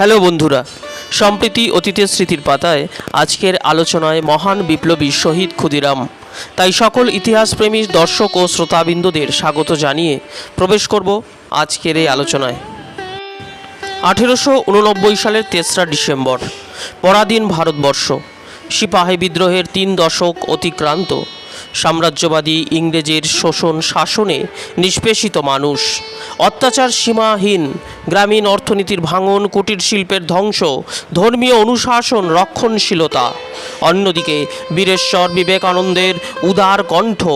Hello বন্ধুরা, সম্প্রীতি অতীতের স্মৃতির পাতায় আজকের আলোচনায় মহান বিপ্লবী শহীদ ক্ষুদিরাম। তাই সকল ইতিহাসপ্রেমী দর্শক ও শ্রোতাবিন্দুদের স্বাগত জানিয়ে প্রবেশ করব আজকের এই আলোচনায়। আঠেরোশো উননব্বই সালের তেসরা ডিসেম্বর, পরাধীন ভারতবর্ষ, সিপাহী বিদ্রোহের তিন দশক অতিক্রান্ত সাম্রাজ্যবাদী ইংরেজের শোষণ শাসনে নিষ্পেষিত মানুষ। অত্যাচার সীমাহীন গ্রামীণ অর্থনীতির ভাঙন, কুটির শিল্পের ধ্বংস, ধর্মীয় অনুশাসন, রক্ষণশীলতা। অন্যদিকে বীরেশ্বর বিবেকানন্দের উদার কণ্ঠ,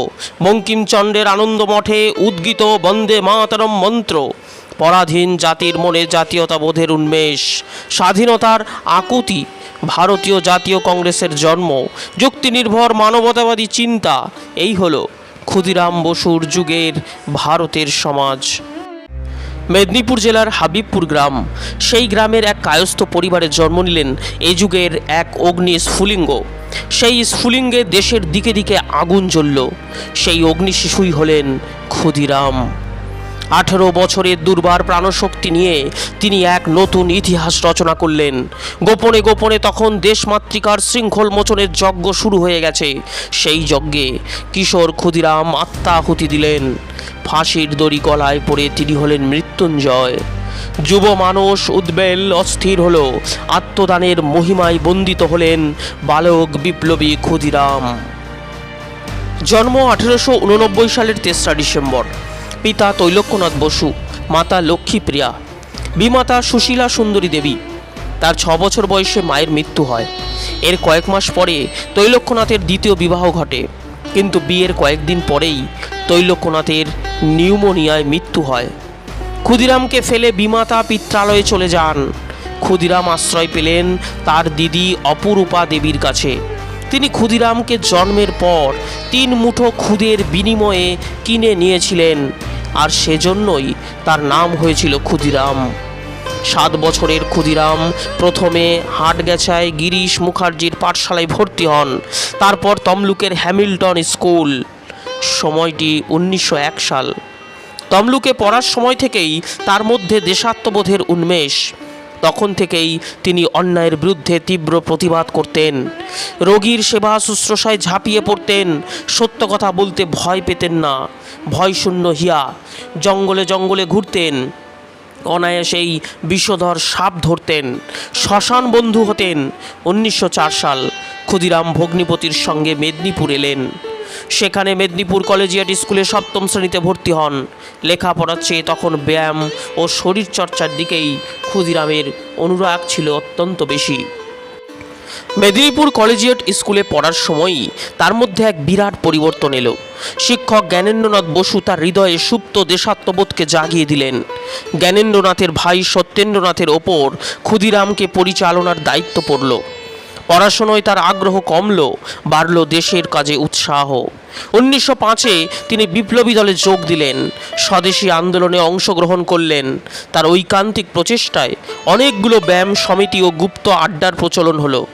বঙ্কিমচন্দ্রের আনন্দমঠে উদ্গীত বন্দে মাতরম মন্ত্র পরাধীন জাতির মনে জাতীয়তাবোধের উন্মেষ। স্বাধীনতার আকুতি, ভারতীয় জাতীয় কংগ্রেসের জন্ম, যুক্তিনির্ভর মানবতাবাদী চিন্তা, এই হলো ক্ষুদিরাম বসুর যুগের ভারতের সমাজ। মেদিনীপুর জেলার হাবিবপুর গ্রাম, সেই গ্রামের এক কায়স্থ পরিবারে জন্ম নিলেন এ যুগের এক অগ্নি স্ফুলিঙ্গ। সেই স্ফুলিঙ্গে দেশের দিকে দিকে আগুন জ্বলল। সেই অগ্নি শিশুই হলেন ক্ষুদিরাম। আঠেরো বছরের দুর্বার প্রাণশক্তি নিয়ে তিনি এক নতুন ইতিহাস রচনা করলেন। গোপনে গোপনে তখন দেশমাতৃকার শৃঙ্খল মোচনের যজ্ঞ শুরু হয়ে গেছে। সেই যজ্ঞে কিশোর ক্ষুদিরাম আত্মাহুতি দিলেন। ফাঁসির দড়ি গলায় পড়ে তিনি হলেন মৃত্যুঞ্জয়। যুব মানুষ উদ্বেল অস্থির হল। আত্মদানের মহিমায় বন্দিত হলেন বালক বিপ্লবী ক্ষুদিরাম। জন্ম আঠেরোশো উননব্বই সালের তেসরা ডিসেম্বর। পিতা তৈলক্যনাথ বসু, মাতা লক্ষ্মীপ্রিয়া বিমাতা সুশীলা সুন্দরী দেবী। তার ছ বছর বয়সে মায়ের মৃত্যু হয়। এর কয়েক মাস পরে তৈলক্যনাথের দ্বিতীয় বিবাহ ঘটে। কিন্তু বিয়ের কয়েকদিন পরেই তৈলক্যনাথের নিউমোনিয়ায় মৃত্যু হয়। ক্ষুদিরামকে ফেলে বিমাতা পিত্রালয়ে চলে যান। ক্ষুদিরাম আশ্রয় পেলেন তার দিদি অপরূপা দেবীর কাছে। তিনি ক্ষুদিরামকে জন্মের পর তিন মুঠো ক্ষুদের বিনিময়ে কিনে নিয়েছিলেন। আর সেজন্যই তার নাম হয়েছিল ক্ষুদিরাম। সাত বছরের ক্ষুদিরাম প্রথমে হাটগেছায় গিরিশ মুখার্জির পাঠশালায় ভর্তি হন, তারপর তমলুকের হ্যামিল্টন স্কুল। সময়টি উনিশশো এক সাল। তমলুকে পড়ার সময় থেকেই তার মধ্যে দেশাত্মবোধের উন্মেষ। তখন থেকেই তিনি অন্যায়ের বিরুদ্ধে তীব্র প্রতিবাদ করতেন। রোগীর সেবা শুশ্রূষায় ঝাঁপিয়ে পড়তেন। সত্য কথা বলতে ভয় পেতেন না। ভয়শূন্য হিয়া। জঙ্গলে জঙ্গলে ঘুরতেন। অনায়াসেই বিষধর সাপ ধরতেন। শ্মশান বন্ধু হতেন। উনিশশো চার সাল ক্ষুদিরাম ভগ্নিপতির সঙ্গে মেদিনীপুর এলেন। সেখানে মেদিনীপুর কলেজিয়েট স্কুলে সপ্তম শ্রেণীতে ভর্তি হন। লেখাপড়ার চেয়ে তখন ব্যায়াম ও শরীরচর্চার দিকেই ক্ষুদিরামের অনুরাগ ছিল অত্যন্ত বেশি। মেদিনীপুর কলেজিয়েট স্কুলে পড়ার সময়ই তার মধ্যে এক বিরাট পরিবর্তন এলো। শিক্ষক জ্ঞানেন্দ্রনাথ বসু তার হৃদয়ে সুপ্ত দেশাত্মবোধকে জাগিয়ে দিলেন। জ্ঞানেন্দ্রনাথের ভাই সত্যেন্দ্রনাথের ওপর ক্ষুদিরামকে পরিচালনার দায়িত্ব পড়ল। পড়াশোনায় তার আগ্রহ কমল বাড়ল দেশের কাজে উৎসাহ। উনিশশো পাঁচে তিনি বিপ্লবী দলে যোগ দিলেন। স্বদেশী আন্দোলনে অংশগ্রহণ করলেন। তার ঐকান্তিক প্রচেষ্টায় অনেকগুলো ব্যায়াম, সমিতি ও গুপ্ত আড্ডার প্রচলন হলো।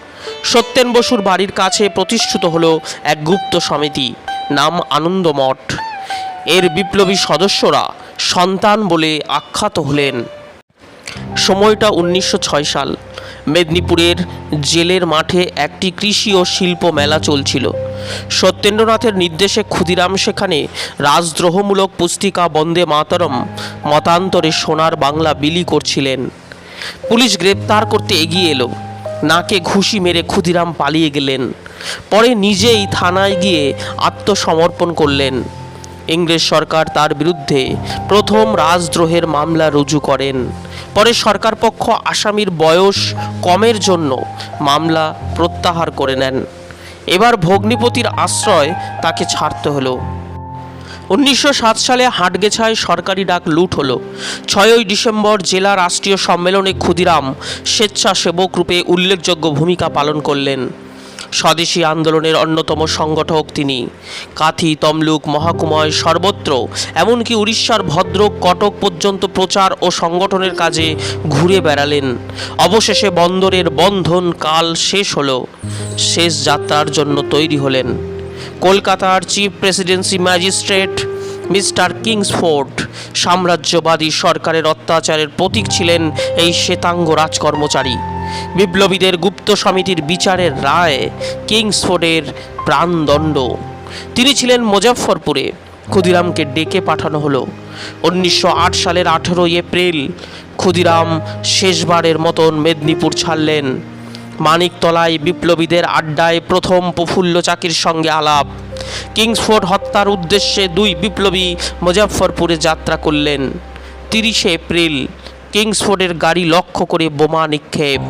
সত্যেন বসুর বাড়ির কাছে প্রতিষ্ঠিত হলো এক গুপ্ত সমিতি, নাম আনন্দমঠ এর বিপ্লবী সদস্যরা সন্তান বলে আখ্যাত হলেন। সময়টা উনিশশো ছয় সাল। মেদিনীপুরের জেলের মাঠে একটি কৃষি ও শিল্প মেলা চলছিল। সত্যেন্দ্রনাথের নির্দেশে ক্ষুদিরাম সেখানে রাজদ্রোহমূলক পুস্তিকা বন্দে মাতরম মতান্তরে সোনার বাংলা বিলি করছিলেন। পুলিশ গ্রেপ্তার করতে এগিয়ে এলো। নাকে ঘুষি মেরে ক্ষুদিরাম পালিয়ে গেলেন। পরে নিজেই থানায় গিয়ে আত্মসমর্পণ করলেন। ইংরেজ সরকার তার বিরুদ্ধে প্রথম রাজদ্রোহের মামলা রুজু করেন। পরে সরকার পক্ষ আসামির বয়স কমের জন্য মামলা প্রত্যাহার করে নেন। এবার ভগ্নিপতির আশ্রয় তাকে ছাড়তে হলো। উনিশশো সাত সালে হাটগেছায় সরকারি ডাক লুট হলো। ছয়ই ডিসেম্বর জেলা রাষ্ট্রীয় সম্মেলনে ক্ষুদিরাম স্বেচ্ছাসেবক রূপে উল্লেখযোগ্য ভূমিকা পালন করলেন। স্বদেশী আন্দোলনের অন্যতম সংগঠক তিনি। কাথি, তমলুক, মহাকুময় সর্বত্র, এমনকি উড়িষ্যার ভদ্রক কটক পর্যন্ত প্রচার ও সংগঠনের কাজে ঘুরে বেড়ালেন। অবশেষে বন্দরের বন্ধন কাল শেষ হলো। শেষ যাত্রার জন্য তৈরি হলেন। কলকাতার chief presidency magistrate mister Kingsford, সাম্রাজ্যবাদী সরকারের অত্যাচারের প্রতীক ছিলেন এই শ্বেতাঙ্গ রাজকর্মচারী। বিপ্লবীদের গুপ্ত সমিতির বিচারের রায়, কিংসফোর্ডের প্রাণদণ্ড। তিনি ছিলেন মুজফ্ফরপুরে, ক্ষুদিরামকে ডেকে পাঠানো হলো। উনিশশো আট সালের আঠেরোই এপ্রিল, ক্ষুদিরাম শেষবারের মতন মেদিনীপুর ছাড়লেন। মানিকতলায় বিপ্লবীদের আড্ডায় প্রথম প্রফুল্ল চাকির সঙ্গে আলাপ। কিংসফোর্ড হত্যার উদ্দেশ্যে দুই বিপ্লবী মুজফ্ফরপুরে যাত্রা করলেন। তিরিশে এপ্রিল কিংসফোর্ডের গাড়ি লক্ষ্য করে বোমা নিক্ষেপ।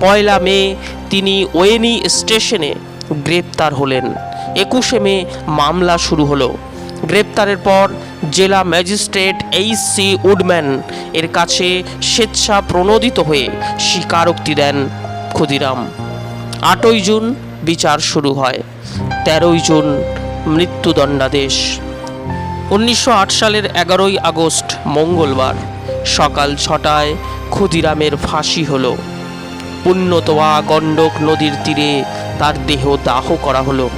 পয়লা মে তিনি ওয়েনি স্টেশনে গ্রেপ্তার হলেন। একুশে মে মামলা শুরু হলো। গ্রেপ্তারের পর জেলা ম্যাজিস্ট্রেট এইচ সি উডম্যান এর কাছে স্বেচ্ছা প্রণোদিত হয়ে স্বীকারোক্তি দেন ক্ষুদিরাম। আটই জুন বিচার শুরু হয়। তেরোই জুন মৃত্যুদণ্ডাদেশ। উনিশশো আট সালের এগারোই আগস্ট, মঙ্গলবার। সকাল ছটায় ক্ষুদিরামের ফাঁসি হলো। পুণ্যতোয়া গণ্ডক নদীর তীরে তার দেহ দাহ করা হলো।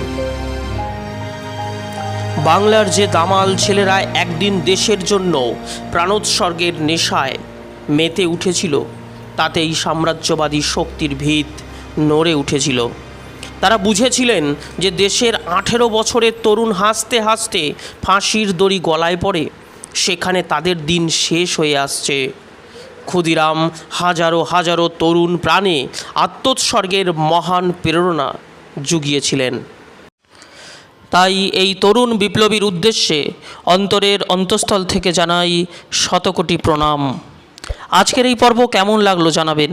বাংলার যে দামাল ছেলেরা একদিন দেশের জন্য প্রাণোৎসর্গের নেশায় মেতে উঠেছিল, তাতেই সাম্রাজ্যবাদী শক্তির ভিত নড়ে উঠেছিল। তারা বুঝেছিলেন যে দেশের আঠেরো বছরের তরুণ হাসতে হাসতে ফাঁসির দড়ি গলায় পড়ে। সেখানে তাদের দিন শেষ হয়ে আসছে। ক্ষুদিরাম হাজারো হাজারো তরুণ প্রাণে আত্মোৎসর্গের মহান প্রেরণা জুগিয়েছিলেন। তাই এই তরুণ বিপ্লবীর উদ্দেশ্যে অন্তরের অন্তঃস্থল থেকে জানাই শতকোটি প্রণাম। আজকের এই পর্ব কেমন লাগল জানাবেন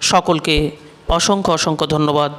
সকলকে অসংখ্য অসংখ্য ধন্যবাদ।